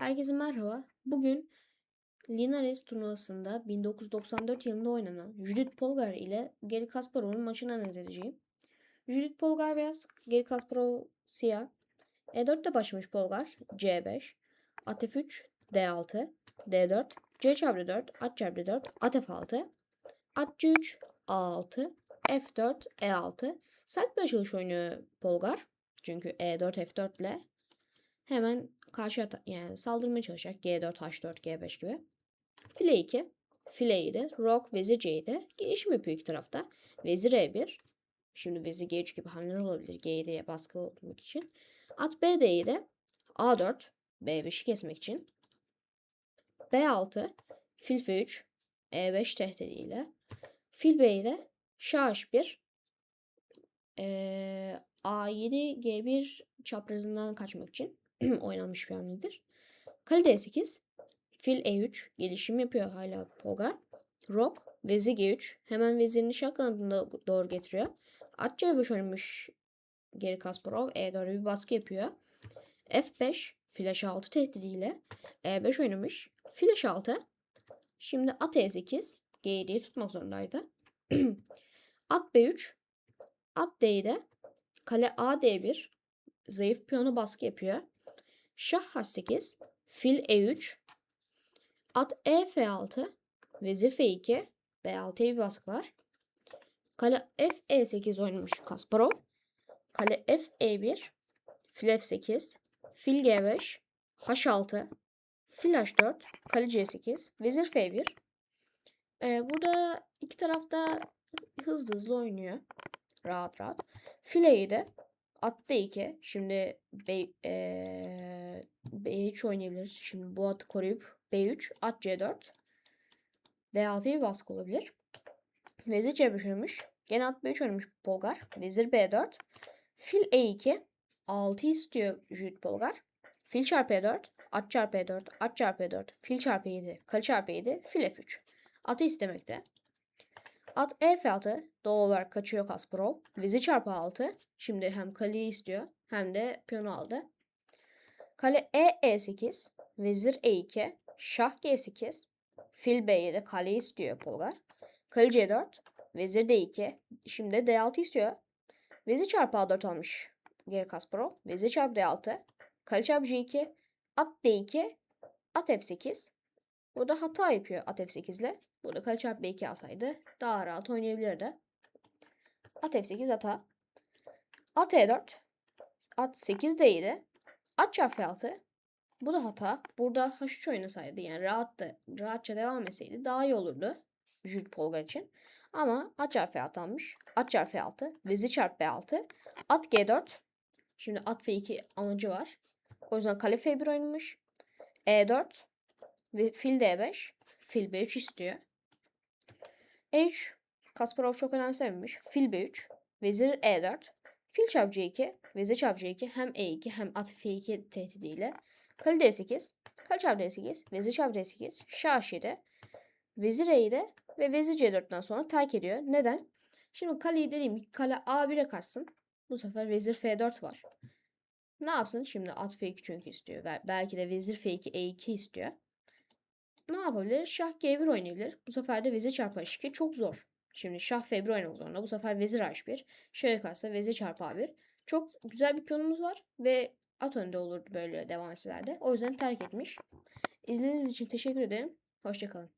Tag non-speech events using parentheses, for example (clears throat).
Herkese merhaba. Bugün Linares turnuvasında 1994 yılında oynanan Judith Polgar ile Geri Kasparov'un maçını analiz edeceğim. Judith Polgar beyaz, Geri Kasparov siyah. E4'te başlamış Polgar, C5, at F3, D6, D4, C çarpı 4, at çarpı 4, at F6, at C3, A6, F4, E6. Sert bir açılış oynuyor Polgar. Çünkü E E4, F4 ile hemen karşı yani saldırmaya çalışacak. G4, H4, G5 gibi. File 2. File 7. Rock, Vezir C7. Gelişim yapıyor iki tarafta. Vezir E1. Şimdi Vezir G3 gibi hamleler olabilir. G7'ye baskı olmak için. At B D7. A4. B5'i kesmek için. B6. Fil F3. E5 tehdidiyle. Fil B'de Şah H1. Ee, A7 G1 çaprazından kaçmak için (clears throat) oynanmış bir hamledir. Kale D8. Fil E3 gelişim yapıyor hala Polgar. Rock Vezir G3 hemen vezirini şah kanadına doğru getiriyor. At C5 oynamış geri Kasparov E4'e bir baskı yapıyor. F5 fil H6 tehdidiyle E5 oynamış. Fil H6 şimdi at E8 G7'yi tutmak zorundaydı. (clears throat) at B3 at D7 kale A D1 zayıf piyonu baskı yapıyor. Şah H8, fil E3, at E F6, vezir F2, B6'ya bir baskı var. Kale F E8 oynamış Kasparov. Kale F E1, fil F8, fil G5, H6, fil H4, kale C8, vezir F1. Ee, burada iki tarafta hızlı hızlı oynuyor. Rahat rahat. Fil E7, At D2. Şimdi B, eee, B3 oynayabilir. Şimdi bu atı koruyup B3. At C4. D6'ya bir baskı olabilir. Vezir C5 oynamış. Gene at B3 oynamış Polgar. Vezir B4. Fil E2. 6 istiyor Jüt Polgar. Fil çarpı E4. At çarpı E4. At çarpı E4. Fil çarpı 7. Kale çarpı 7. Fil F3. Atı istemekte. At E F6 doğal olarak kaçıyor Kasparov. Vezir çarpı 6. Şimdi hem kaleyi istiyor hem de piyonu aldı. Kale E E8. Vezir E2. Şah G8. Fil B7 kaleyi istiyor Polgar. Kale C4. Vezir D2. Şimdi D6 istiyor. Vezir çarpı A4 almış geri Kasparov. Vezir çarpı D6. Kale çarpı C2. At D2. At F8. Burada hata yapıyor at F8 ile. Burada kale çarpı B2 alsaydı daha rahat oynayabilirdi. At F8 ata. At E4. At 8 D'ydi. At çarpı F6. Bu da hata. Burada H3 oynasaydı yani rahat da, rahatça devam etseydi daha iyi olurdu. Jules Polgar için. Ama at çarpı F6 almış. At çarpı F6. Vezir çarpı B6. At G4. Şimdi at F2 amacı var. O yüzden kale F1 oynamış. E4. Ve fil D5. Fil B3 istiyor. E3. Kasparov çok önemsememiş. Fil B3. Vezir E4. Fil çarpı C2. Vezir çarpı C2. Hem E2 hem at F2 tehdidiyle. Kale D8. Kale çarpı D8. Vezir çarpı D8. Şah H7. Vezir E7 ve vezir C4'ten sonra terk ediyor. Neden? Şimdi kaleyi dediğim gibi kale A1'e kaçsın. Bu sefer vezir F4 var. Ne yapsın? Şimdi at F2 çünkü istiyor. Bel- Belki de vezir F2 E2 istiyor. Ne yapabilir? Şah G1 oynayabilir. Bu sefer de vezir çarpı H2 çok zor. Şimdi şah F1 oynamak zorunda. Bu sefer vezir H1. Şöyle kalsa vezir çarpı A1. Çok güzel bir piyonumuz var ve at önde olurdu böyle devam etselerde. O yüzden terk etmiş. İzlediğiniz için teşekkür ederim. Hoşçakalın.